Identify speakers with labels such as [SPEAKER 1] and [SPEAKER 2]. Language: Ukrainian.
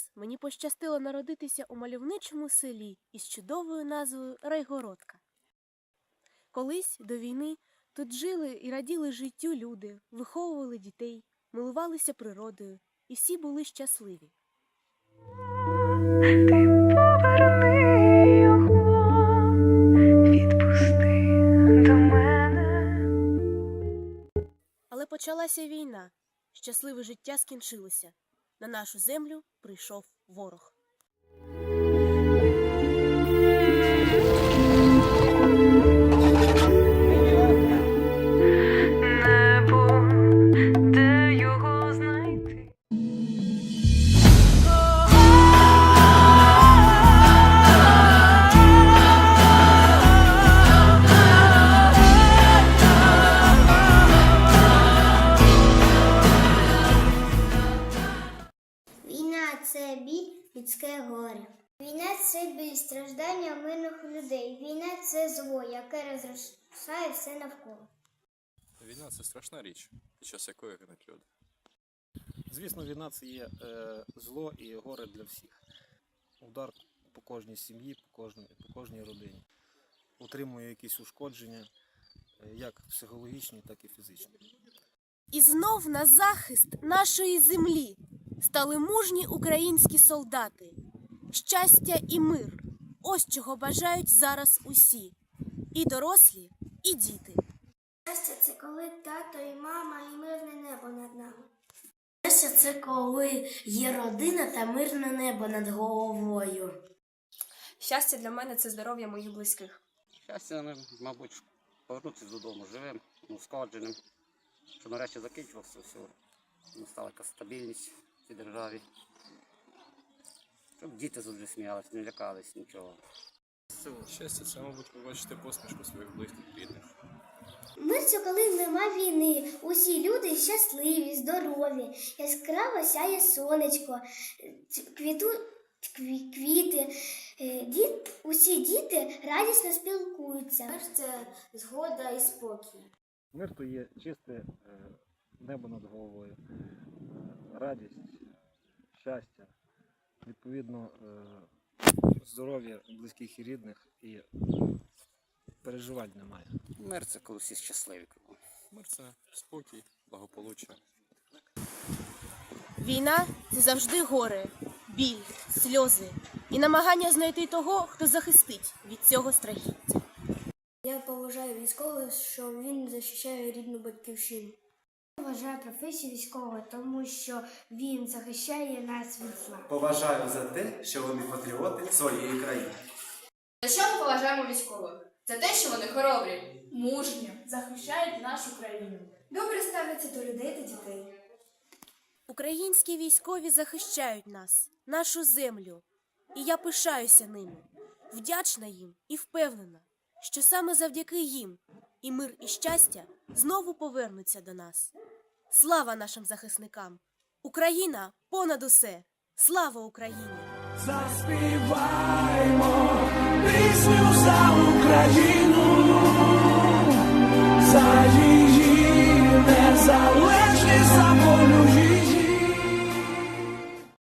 [SPEAKER 1] раз мені пощастило народитися у мальовничому селі із чудовою назвою Райгородка. Колись до війни тут жили і раділи життю люди, виховували дітей, милувалися природою, і всі були щасливі.
[SPEAKER 2] Ти поверни його, відпусти до мене.
[SPEAKER 1] Але почалася війна. Щасливе життя скінчилося. На нашу землю прийшов ворог.
[SPEAKER 3] Людське горе. Війна це біль страждання мирних людей. Війна це зло, яке розрушає все навколо.
[SPEAKER 4] Війна це страшна річ, під час якої гинуть люди.
[SPEAKER 5] Звісно, війна це є е, зло і горе для всіх. Удар по кожній сім'ї, по кожній, по кожній родині. Утримує якісь ушкодження, е, як психологічні, так і фізичні.
[SPEAKER 1] І знов на захист нашої землі стали мужні українські солдати. Щастя і мир. Ось чого бажають зараз усі. І дорослі, і діти.
[SPEAKER 3] Щастя це коли тато і мама і мирне небо над нами.
[SPEAKER 6] Щастя це коли є родина та мирне небо над головою.
[SPEAKER 7] Щастя для мене це здоров'я моїх близьких.
[SPEAKER 8] Щастя, ну, мабуть, повернутися додому живим, ускладженим, щоб нарешті закінчилося все. Настала якась стабільність цій державі. Щоб діти завжди сміялись, не лякались нічого.
[SPEAKER 4] Щастя, це, мабуть, побачити посмішку своїх близьких рідних.
[SPEAKER 3] Мир це коли нема війни. Усі люди щасливі, здорові, яскраво сяє сонечко, квіту, кві- квіти. Е, Діт, усі діти радісно спілкуються. Мир це згода і спокій.
[SPEAKER 5] Мир то є чисте е, небо над головою, радість, щастя, відповідно, е, здоров'я близьких і рідних і переживань немає.
[SPEAKER 8] Мир це коли всі щасливі.
[SPEAKER 4] Мир це спокій, благополуччя.
[SPEAKER 1] Війна це завжди горе, біль, сльози і намагання знайти того, хто захистить від цього страхіття.
[SPEAKER 3] Я поважаю військового, що він захищає рідну батьківщину. Вважаю професію військового, тому що він захищає нас від зла.
[SPEAKER 9] Поважаю за те, що вони патріоти своєї країни.
[SPEAKER 10] За що ми поважаємо військових? За те, що вони хоробрі, мужні, захищають нашу країну.
[SPEAKER 3] Добре ставляться до людей та дітей.
[SPEAKER 1] Українські військові захищають нас, нашу землю, і я пишаюся ними, вдячна їм і впевнена, що саме завдяки їм і мир і щастя знову повернуться до нас. Слава нашим захисникам! Україна понад усе! Слава Україні!
[SPEAKER 2] Заспіваймо пісню за Україну,